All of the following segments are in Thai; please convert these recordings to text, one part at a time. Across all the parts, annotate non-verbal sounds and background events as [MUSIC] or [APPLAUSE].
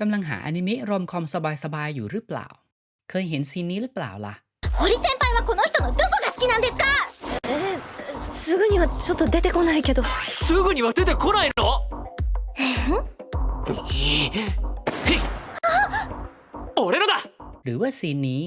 กำลังหาอนิเมะรอมคอมสบายๆอยู่หรือเปล่า เคยเห็นซีนนี้หรือเปล่าล่ะ 堀先輩はこの人のどこが好きなんですかえーすぐにはちょっと出てこないけどすぐには出てこないの俺のだ หรือว่าซีนนี้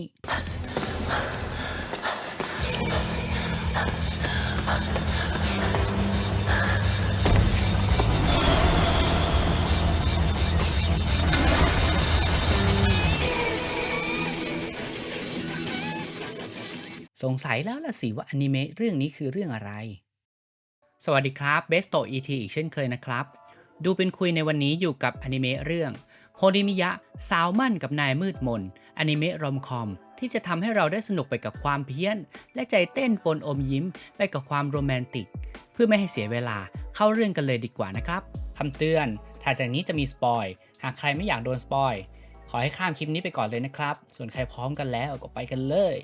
สงสัยแล้วล่ะสิว่าอนิเมะเรื่องนี้คือเรื่องอะไร สวัสดีครับเบสโตอีทีอีกเช่นเคยนะครับ ดูเป็นคุยในวันนี้อยู่กับอนิเมะเรื่องโฮริมิยะสาวมั่นกับนายมืดมนอนิเมะรอมคอมที่จะทำให้เราได้สนุกไปกับความเพี้ยน และใจเต้นปนอมยิ้มไปกับความโรแมนติก เพื่อไม่ให้เสียเวลาเข้าเรื่องกันเลยดีกว่านะครับคำเตือนถ้าจากนี้จะมีสปอยหากใครไม่อยากโดนสปอยขอให้ข้ามคลิปนี้ไปก่อนเลยนะครับ ส่วนใครพร้อมกันแล้วก็ไปกันเลย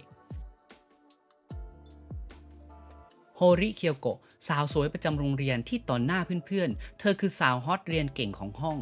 โฮริเคียวโกะสาวสวยประจำโรงเรียนที่ต่อหน้าเพื่อนๆ เธอคือสาวฮอตเรียนเก่งของห้อง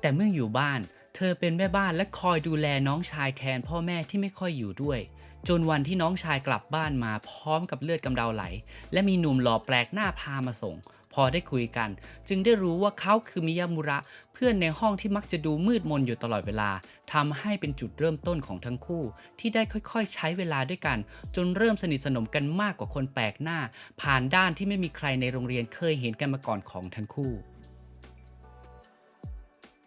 แต่เมื่ออยู่บ้าน เธอเป็นแม่บ้านและคอยดูแลน้องชายแทนพ่อแม่ที่ไม่ค่อยอยู่ด้วย จนวันที่น้องชายกลับบ้านมาพร้อมกับเลือดกำเดาไหล และมีหนุ่มหล่อแปลกหน้าพามาส่ง พอได้คุยกัน จึงได้รู้ว่าเขาคือมิยามุระ เพื่อนในห้องที่มักจะดูมืดมนอยู่ตลอดเวลาทำให้เป็นจุดเริ่มต้นของทั้งคู่ ที่ได้ค่อยๆ ใช้เวลาด้วยกัน จนเริ่มสนิทสนมกันมากกว่าคนแปลกหน้า ผ่านด้านที่ไม่มีใครในโรงเรียนเคยเห็นกันมาก่อนของทั้งคู่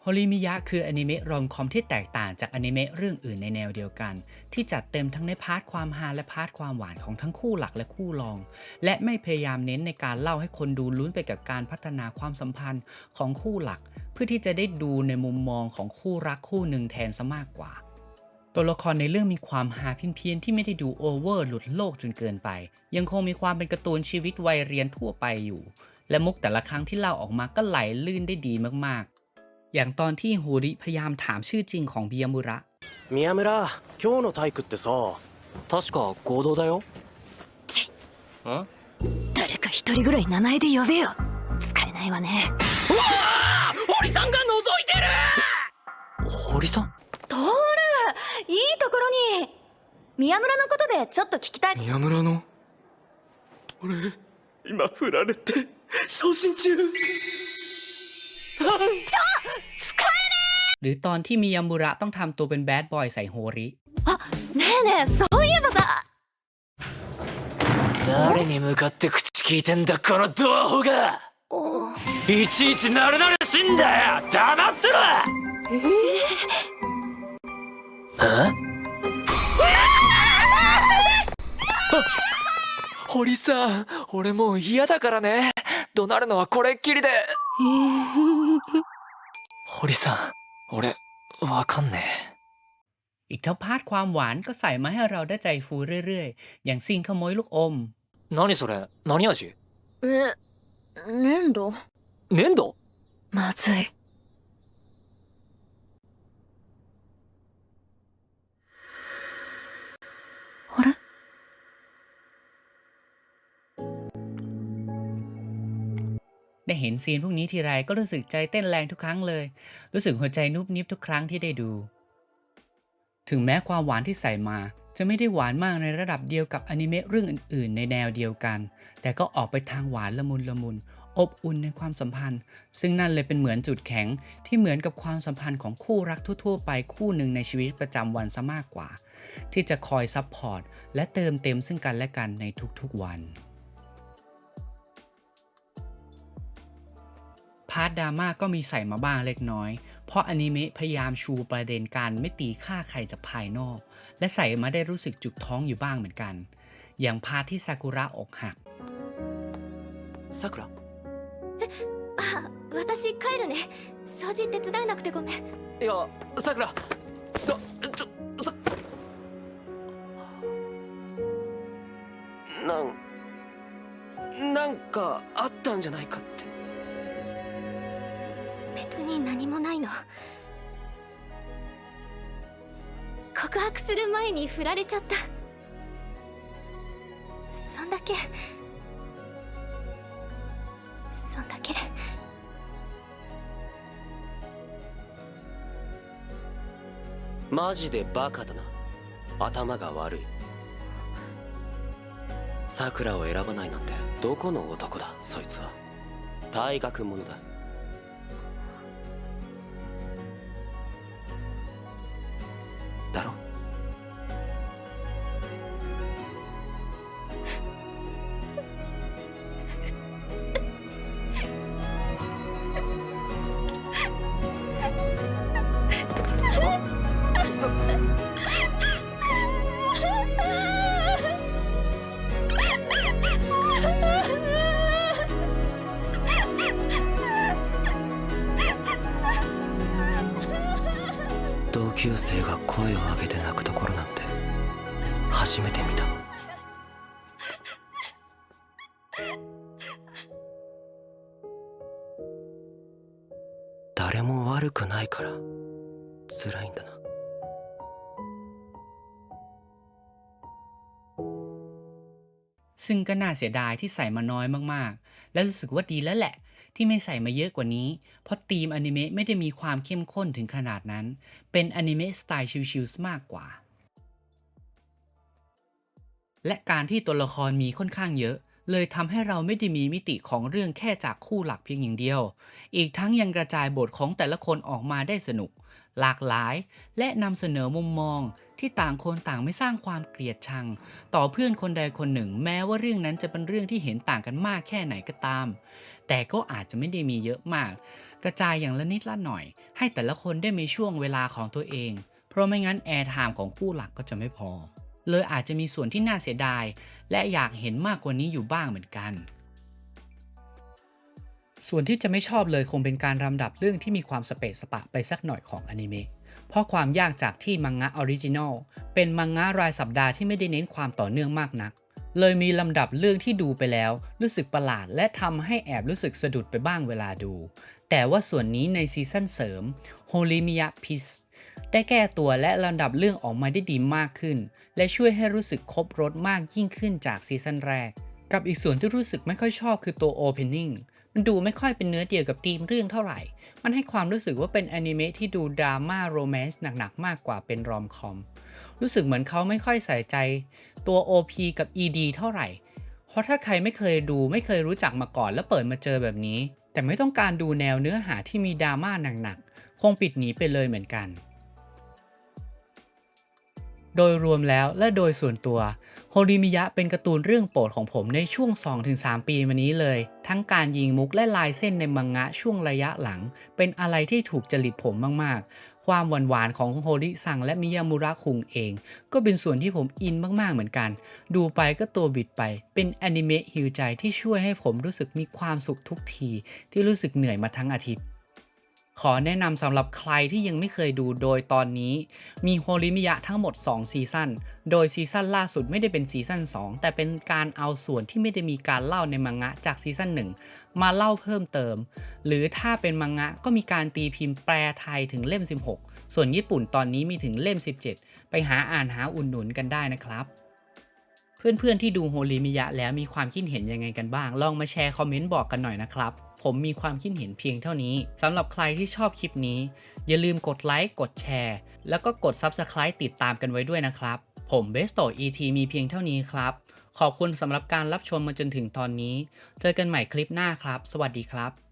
ฮริมิยะคืออนิเมะรอมคอมที่แตกต่างจากอนิเมะเรื่องอื่นในแนวเดียวกัน ที่จัดเต็มทั้งในพาร์ทความฮาและพาร์ทความหวานของทั้งคู่หลักและคู่รอง และไม่พยายามเน้นในการเล่าให้คนดูลุ้นไปกับการพัฒนาความสัมพันธ์ของคู่หลัก เพื่อที่จะได้ดูในมุมมองของคู่รักคู่หนึ่งแทนซะมากกว่า ตัวละครในเรื่องมีความฮาเพี้ยนๆที่ไม่ได้ดูโอเวอร์หลุดโลกจนเกินไป ยังคงมีความเป็นการ์ตูนชีวิตวัยเรียนทั่วไปอยู่ และมุกแต่ละครั้งที่เล่าออกมาก็ไหลลื่นได้ดีมาก อย่างตอนที่ฮูริพยายามถามชื่อจริงของบิยามุระ 宮村今日の体育ってさ確か合同だよん誰か一人ぐらい名前で呼べよ使えないわね堀さんが覗いてる堀さんトールいいところに宮村のことでちょっと聞きたい宮村の俺今振られて昇進中 [LAUGHS] หรือตอนที่มิยามุระต้องทำตัวเป็นแบดบอยใส่โฮริ あねえねえそういえばさ誰に向かって口聞いてんだこのドアホがおいちいちなれなれしんだよ黙ってろ堀さん俺もう嫌だからね怒鳴るのはこれっきりで 堀さん俺わかんね อีกทั้งพาร์ทความหวานก็ใส่มาให้เราได้ใจฟูเรื่อยๆ อย่างซีนขโมยลูกอม え何それ何味え粘土粘土まずい ได้เห็นซีนพวกนี้ทีไรก็รู้สึกใจเต้นแรงทุกครั้งเลย รู้สึกหัวใจนุบนิบทุกครั้งที่ได้ดู ถึงแม้ความหวานที่ใส่มาจะไม่ได้หวานมากในระดับเดียวกับอนิเมะเรื่องอื่นๆ ในแนวเดียวกัน แต่ก็ออกไปทางหวานละมุนละมุน อบอุ่นในความสัมพันธ์ ซึ่งนั่นเลยเป็นเหมือนจุดแข็งที่เหมือนกับความสัมพันธ์ของคู่รักทั่วๆ ไปคู่หนึ่งในชีวิตประจำวันซะมากกว่า ที่จะคอยซัพพอร์ตและเติมเต็มซึ่งกันและกันในทุกๆวัน พาร์ทดราม่าก็มีใส่มาบ้างเล็กน้อย เพราะอนิเมะพยายามชูประเด็นการไม่ตีค่าใครจากภายนอก และใส่มาได้รู้สึกจุกท้องอยู่บ้างเหมือนกัน อย่างพาร์ทที่ซากุระอกหัก さくらあ私帰るね掃除手伝えなくてごめんいやさくらちょちょさなんなんかあったんじゃないかって別 に何もないの。告白する前に振られちゃった。そんだけ。そんだけ。マジでバカだな。頭が悪い。さくらを選ばないなんてどこの男だそいつは。大学者だ。性が声を上げて泣くところなんて初めて見た。誰も悪くないから辛いんだな。 ซึ่งก็น่าเสียดายที่ใส่มาน้อยมากๆ และรู้สึกว่าดีแล้วแหละ ที่ไม่ใส่มาเยอะกว่านี้ เพราะธีมอนิเมะไม่ได้มีความเข้มข้นถึงขนาดนั้น เป็นอนิเมะสไตล์ชิลๆมากกว่า และการที่ตัวละครมีค่อนข้างเยอะเลยทำให้เราไม่ได้มีมิติของเรื่องแค่จากคู่หลักเพียงอย่างเดียว อีกทั้งยังกระจายบทของแต่ละคนออกมาได้สนุก หลากหลาย และนำเสนอมุมมองที่ต่างคนต่างไม่สร้างความเกลียดชัง ต่อเพื่อนคนใดคนหนึ่ง แม้ว่าเรื่องนั้นจะเป็นเรื่องที่เห็นต่างกันมากแค่ไหนก็ตาม แต่ก็อาจจะไม่ได้มีเยอะมาก กระจายอย่างละนิดละหน่อย ให้แต่ละคนได้มีช่วงเวลาของตัวเอง เพราะไม่งั้นแอร์ไทม์ของคู่หลักก็จะไม่พอ เลยอาจจะมีส่วนที่น่าเสียดาย และอยากเห็นมากกว่านี้อยู่บ้างเหมือนกัน ส่วนที่จะไม่ชอบเลยคงเป็นการลำดับเรื่องที่มีความสเปซสปะไปสักหน่อยของอนิเมะเพราะความยากจากที่มังงะออริจินอลเป็นมังงะรายสัปดาห์ที่ไม่ได้เน้นความต่อเนื่องมากนัก เลยมีลำดับเรื่องที่ดูไปแล้ว รู้สึกประหลาดและทำให้แอบรู้สึกสะดุดไปบ้างเวลาดู แต่ว่าส่วนนี้ในซีซั่นเสริม h o l i m i y a p i s ได้แก้ตัวและลำดับเรื่องออกมาได้ดีมากขึ้น และช่วยให้รู้สึกครบรสมากยิ่งขึ้นจากซีซั่นแรก กับอีกส่วนที่รู้สึกไม่ค่อยชอบคือตัว Opening มันดูไม่ค่อยเป็นเนื้อเดียวกับธีมเรื่องเท่าไหร่ มันให้ความรู้สึกว่าเป็นอนิเมะที่ดูดราม่าโรแมนต์หนักๆ มากกว่าเป็นรอมคอม รู้สึกเหมือนเขาไม่ค่อยใส่ใจตัว OP กับ ED เท่าไหร่ เพราะถ้าใครไม่เคยดูไม่เคยรู้จักมาก่อนแล้วเปิดมาเจอแบบนี้ แต่ไม่ต้องการดูแนวเนื้อหาที่มีดราม่าหนักๆ คงปิดหนีไปเลยเหมือนกัน โดยรวมแล้วและโดยส่วนตัวโฮริมิยะเป็นการ์ตูนเรื่องโปรดของผมในช่วง 2-3 ปีมานี้เลย ทั้งการยิงมุกและลายเส้นในมังงะช่วงระยะหลัง เป็นอะไรที่ถูกจริตผมมากๆ ความหวานๆของโฮริซังและมิยามุระคุงเอง ก็เป็นส่วนที่ผมอินมากๆเหมือนกัน ดูไปก็ตัวบิดไป เป็นแอนิเมะฮิวใจที่ช่วยให้ผมรู้สึกมีความสุขทุกที ที่รู้สึกเหนื่อยมาทั้งอาทิตย์ ขอแนะนำสำหรับใครที่ยังไม่เคยดูโดยตอนนี้ มีโฮริมิยะทั้งหมด 2 ซีซั่น โดยซีซั่นล่าสุดไม่ได้เป็นซีซั่น2 แต่เป็นการเอาส่วนที่ไม่ได้มีการเล่าในมังงะจากซีซั่น1 มาเล่าเพิ่มเติม หรือถ้าเป็นมังงะก็มีการตีพิมพ์แปลไทยถึงเล่ม 16 ส่วนญี่ปุ่นตอนนี้มีถึงเล่ม 17 ไปหาอ่านหาอุ่นหนุนกันได้นะครับ เพื่อนๆที่ดูโฮริมิยะแล้วมีความคิดเห็นยังไงกันบ้าง ลองมาแชร์คอมเมนต์บอกกันหน่อยนะครับ ผมมีความคิดเห็นเพียงเท่านี้สำหรับใครที่ชอบคลิปนี้ อย่าลืมกดไลค์กดแชร์ แล้วก็กด Subscribe ติดตามกันไว้ด้วยนะครับ ผมเบสโต ET มีเพียงเท่านี้ครับ ขอบคุณสำหรับการรับชมมาจนถึงตอนนี้ เจอกันใหม่คลิปหน้าครับ สวัสดีครับ